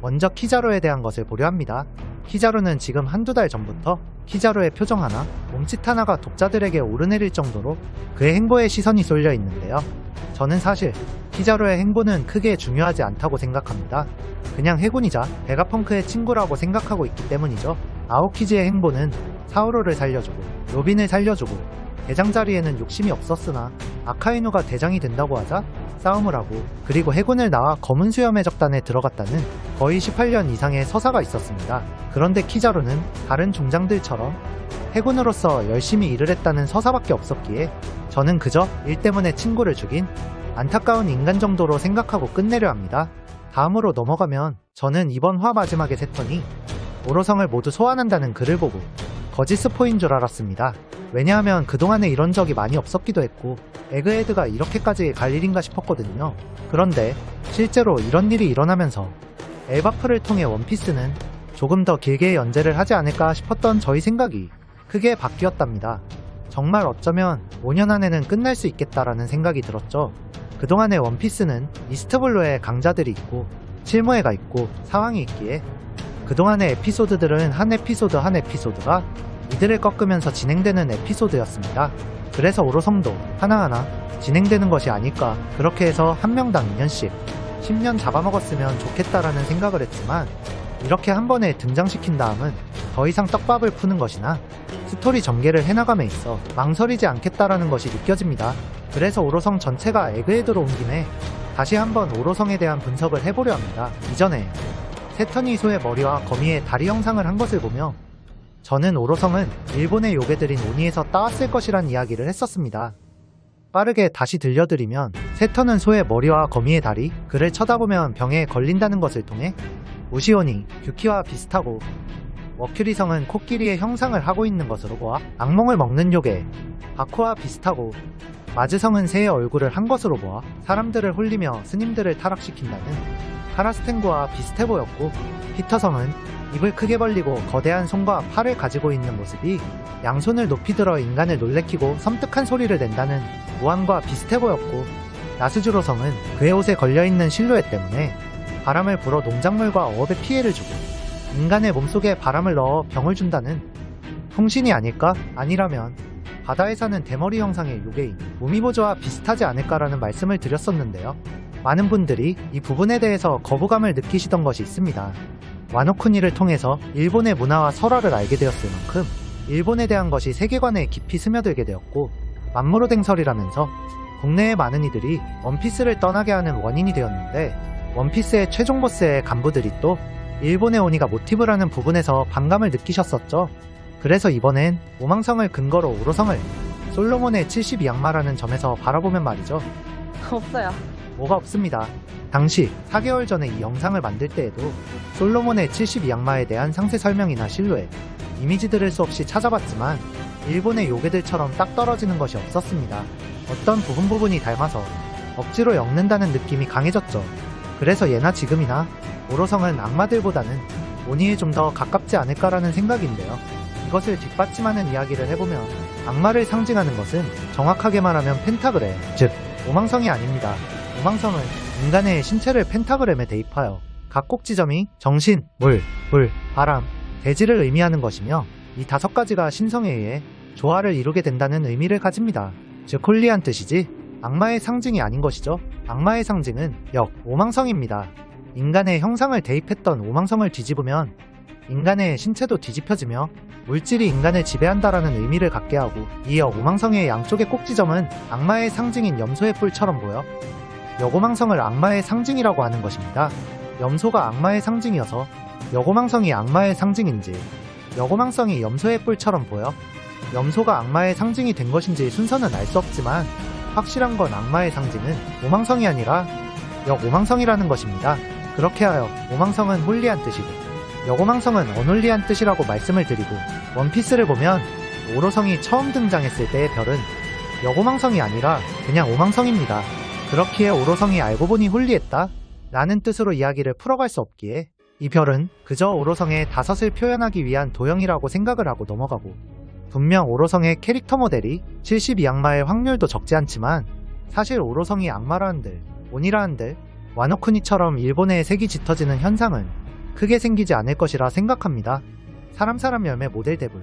먼저 키자루에 대한 것을 보려 합니다. 키자루는 지금 한두 달 전부터 키자루의 표정 하나, 몸짓 하나가 독자들에게 오르내릴 정도로 그의 행보에 시선이 쏠려 있는데요. 저는 사실 키자루의 행보는 크게 중요하지 않다고 생각합니다. 그냥 해군이자 베가펑크의 친구라고 생각하고 있기 때문이죠. 아오키즈의 행보는 사우로를 살려주고 로빈을 살려주고 대장 자리에는 욕심이 없었으나 아카이누가 대장이 된다고 하자 싸움을 하고 그리고 해군을 나와 검은 수염의 적단에 들어갔다는 거의 18년 이상의 서사가 있었습니다. 그런데 키자루는 다른 종장들처럼 해군으로서 열심히 일을 했다는 서사밖에 없었기에 저는 그저 일 때문에 친구를 죽인 안타까운 인간 정도로 생각하고 끝내려 합니다. 다음으로 넘어가면 저는 이번 화 마지막에 세턴이 오로성을 모두 소환한다는 글을 보고 거짓 스포인 줄 알았습니다. 왜냐하면 그동안에 이런 적이 많이 없었기도 했고 에그헤드가 이렇게까지 갈 일인가 싶었거든요. 그런데 실제로 이런 일이 일어나면서 엘바프를 통해 원피스는 조금 더 길게 연재를 하지 않을까 싶었던 저희 생각이 크게 바뀌었답니다. 정말 어쩌면 5년 안에는 끝날 수 있겠다라는 생각이 들었죠. 그동안의 원피스는 이스트블루에 강자들이 있고 실무회가 있고 상황이 있기에 그동안의 에피소드들은 한 에피소드 한 에피소드가 이들을 꺾으면서 진행되는 에피소드였습니다. 그래서 오로성도 하나하나 진행되는 것이 아닐까 그렇게 해서 한 명당 2년씩 10년 잡아먹었으면 좋겠다라는 생각을 했지만 이렇게 한 번에 등장시킨 다음은 더 이상 떡밥을 푸는 것이나 스토리 전개를 해나감에 있어 망설이지 않겠다라는 것이 느껴집니다. 그래서 오로성 전체가 에그헤드로 온 김에 다시 한번 오로성에 대한 분석을 해보려 합니다. 이전에 세터니소의 머리와 거미의 다리 영상을 한 것을 보며 저는 오로성은 일본의 요괴들인 오니에서 따왔을 것이란 이야기를 했었습니다. 빠르게 다시 들려드리면 세터는 소의 머리와 거미의 다리, 그를 쳐다보면 병에 걸린다는 것을 통해 우시오니, 규키와 비슷하고 워큐리성은 코끼리의 형상을 하고 있는 것으로 보아 악몽을 먹는 요괴, 바코와 비슷하고 마즈성은 새의 얼굴을 한 것으로 보아 사람들을 홀리며 스님들을 타락시킨다는 카라스텐고와 비슷해 보였고 피터성은 입을 크게 벌리고 거대한 손과 팔을 가지고 있는 모습이 양손을 높이 들어 인간을 놀래키고 섬뜩한 소리를 낸다는 무한과 비슷해 보였고 나스주로성은 그의 옷에 걸려있는 실루엣 때문에 바람을 불어 농작물과 어업에 피해를 주고 인간의 몸속에 바람을 넣어 병을 준다는 통신이 아닐까? 아니라면 바다에 사는 대머리 형상의 요괴인 우미보조와 비슷하지 않을까라는 말씀을 드렸었는데요. 많은 분들이 이 부분에 대해서 거부감을 느끼시던 것이 있습니다. 와노쿠니를 통해서 일본의 문화와 설화를 알게 되었을 만큼 일본에 대한 것이 세계관에 깊이 스며들게 되었고 만무로댕설이라면서 국내의 많은 이들이 원피스를 떠나게 하는 원인이 되었는데 원피스의 최종 보스의 간부들이 또 일본의 오니가 모티브라는 부분에서 반감을 느끼셨었죠. 그래서 이번엔 오망성을 근거로 오로성을 솔로몬의 72양마라는 점에서 바라보면 말이죠. 없어요. 뭐가 없습니다. 당시 4개월 전에 이 영상을 만들 때에도 솔로몬의 72양마에 대한 상세 설명이나 실루엣, 이미지들을 수없이 찾아봤지만 일본의 요괴들처럼 딱 떨어지는 것이 없었습니다. 어떤 부분 부분이 닮아서 억지로 엮는다는 느낌이 강해졌죠. 그래서 예나 지금이나 오로성은 악마들보다는 오니에 좀 더 가깝지 않을까라는 생각인데요. 이것을 뒷받침하는 이야기를 해보면 악마를 상징하는 것은 정확하게 말하면 펜타그램, 즉 오망성이 아닙니다. 오망성은 인간의 신체를 펜타그램에 대입하여 각 꼭지점이 정신, 물, 불, 바람, 대지를 의미하는 것이며 이 다섯 가지가 신성에 의해 조화를 이루게 된다는 의미를 가집니다. 즉 홀리한 뜻이지 악마의 상징이 아닌 것이죠. 악마의 상징은 역, 오망성입니다. 인간의 형상을 대입했던 오망성을 뒤집으면 인간의 신체도 뒤집혀지며 물질이 인간을 지배한다라는 의미를 갖게 하고 이어 오망성의 양쪽의 꼭지점은 악마의 상징인 염소의 뿔처럼 보여 여고망성을 악마의 상징이라고 하는 것입니다. 염소가 악마의 상징이어서 여고망성이 악마의 상징인지 여고망성이 염소의 뿔처럼 보여 염소가 악마의 상징이 된 것인지 순서는 알 수 없지만 확실한 건 악마의 상징은 오망성이 아니라 역오망성이라는 것입니다. 그렇게 하여 오망성은 홀리한 뜻이고 여고망성은 어놀리한 뜻이라고 말씀을 드리고 원피스를 보면 오로성이 처음 등장했을 때의 별은 여고망성이 아니라 그냥 오망성입니다. 그렇기에 오로성이 알고 보니 홀리했다? 라는 뜻으로 이야기를 풀어갈 수 없기에 이 별은 그저 오로성의 다섯을 표현하기 위한 도형이라고 생각을 하고 넘어가고 분명 오로성의 캐릭터 모델이 72악마의 확률도 적지 않지만 사실 오로성이 악마라는들, 온이라는들, 와노쿠니처럼 일본의 색이 짙어지는 현상은 크게 생기지 않을 것이라 생각합니다. 사람 사람 열매 모델 데블,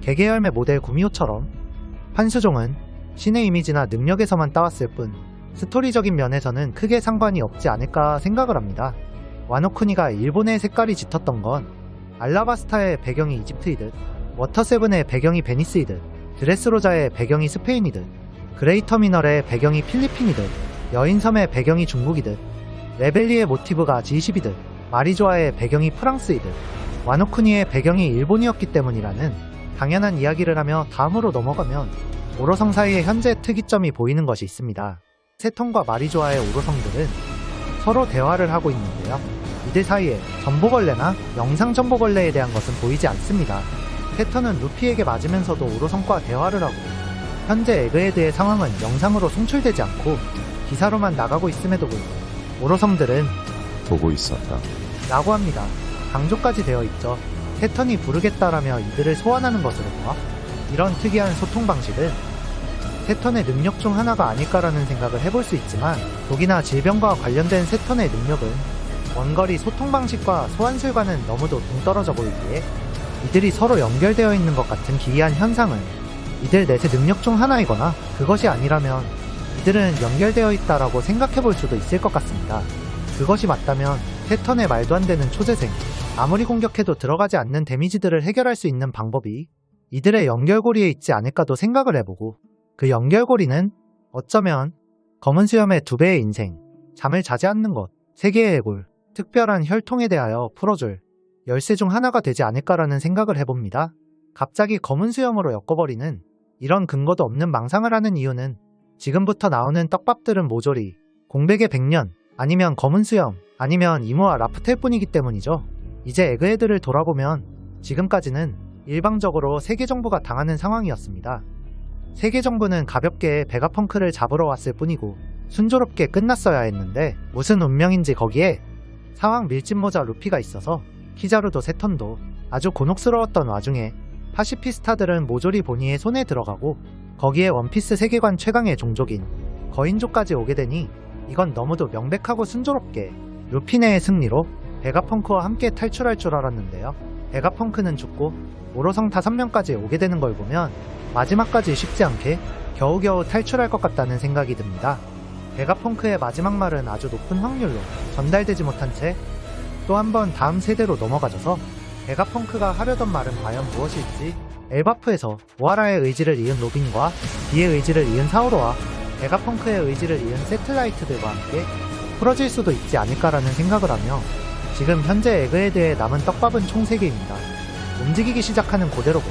개개 열매 모델 구미호처럼 판수종은 신의 이미지나 능력에서만 따왔을 뿐 스토리적인 면에서는 크게 상관이 없지 않을까 생각을 합니다. 와노쿠니가 일본의 색깔이 짙었던 건 알라바스타의 배경이 이집트이듯 워터세븐의 배경이 베니스이듯 드레스로자의 배경이 스페인이듯 그레이터미널의 배경이 필리핀이듯 여인섬의 배경이 중국이듯 레벨리의 모티브가 G10이듯 마리조아의 배경이 프랑스이듯 와노쿠니의 배경이 일본이었기 때문이라는 당연한 이야기를 하며 다음으로 넘어가면 오로성 사이의 현재 특이점이 보이는 것이 있습니다. 세턴과 마리조아의 오로성들은 서로 대화를 하고 있는데요. 이들 사이에 전보걸레나 영상 전보걸레에 대한 것은 보이지 않습니다. 세턴은 루피에게 맞으면서도 오로성과 대화를 하고 현재 에그헤드의 상황은 영상으로 송출되지 않고 기사로만 나가고 있음에도 불구하고 오로성들은 보고 있었다. 라고 합니다. 강조까지 되어 있죠. 패턴이 부르겠다라며 이들을 소환하는 것으로 봐. 이런 특이한 소통 방식은 세턴의 능력 중 하나가 아닐까라는 생각을 해볼 수 있지만 독이나 질병과 관련된 세턴의 능력은 원거리 소통 방식과 소환술과는 너무도 동떨어져 보이기에 이들이 서로 연결되어 있는 것 같은 기이한 현상은 이들 넷의 능력 중 하나이거나 그것이 아니라면 이들은 연결되어 있다라고 생각해 볼 수도 있을 것 같습니다. 그것이 맞다면 패턴의 말도 안 되는 초재생, 아무리 공격해도 들어가지 않는 데미지들을 해결할 수 있는 방법이 이들의 연결고리에 있지 않을까도 생각을 해보고 그 연결고리는 어쩌면 검은 수염의 두 배의 인생, 잠을 자지 않는 것, 세계의 해골, 특별한 혈통에 대하여 풀어줄 열쇠 중 하나가 되지 않을까라는 생각을 해봅니다. 갑자기 검은 수염으로 엮어버리는 이런 근거도 없는 망상을 하는 이유는 지금부터 나오는 떡밥들은 모조리 공백의 백년 아니면 검은 수염 아니면 이모와 라프텔 뿐이기 때문이죠. 이제 에그헤드를 돌아보면 지금까지는 일방적으로 세계 정부가 당하는 상황이었습니다. 세계 정부는 가볍게 베가펑크를 잡으러 왔을 뿐이고 순조롭게 끝났어야 했는데 무슨 운명인지 거기에 상황 밀짚모자 루피가 있어서 키자루도 세턴도 아주 곤혹스러웠던 와중에 파시피스타들은 모조리 보니의 손에 들어가고 거기에 원피스 세계관 최강의 종족인 거인족까지 오게 되니 이건 너무도 명백하고 순조롭게 루피네의 승리로 베가펑크와 함께 탈출할 줄 알았는데요. 베가펑크는 죽고 오로성 5명까지 오게 되는 걸 보면 마지막까지 쉽지 않게 겨우겨우 탈출할 것 같다는 생각이 듭니다. 베가펑크의 마지막 말은 아주 높은 확률로 전달되지 못한 채 또 한 번 다음 세대로 넘어가져서 베가펑크가 하려던 말은 과연 무엇일지 엘바프에서 오하라의 의지를 이은 로빈과 비의 의지를 이은 사우로와 베가펑크의 의지를 이은 세틀라이트들과 함께 풀어질 수도 있지 않을까라는 생각을 하며 지금 현재 에그헤드에 남은 떡밥은 총 3개입니다. 움직이기 시작하는 고대 로봇,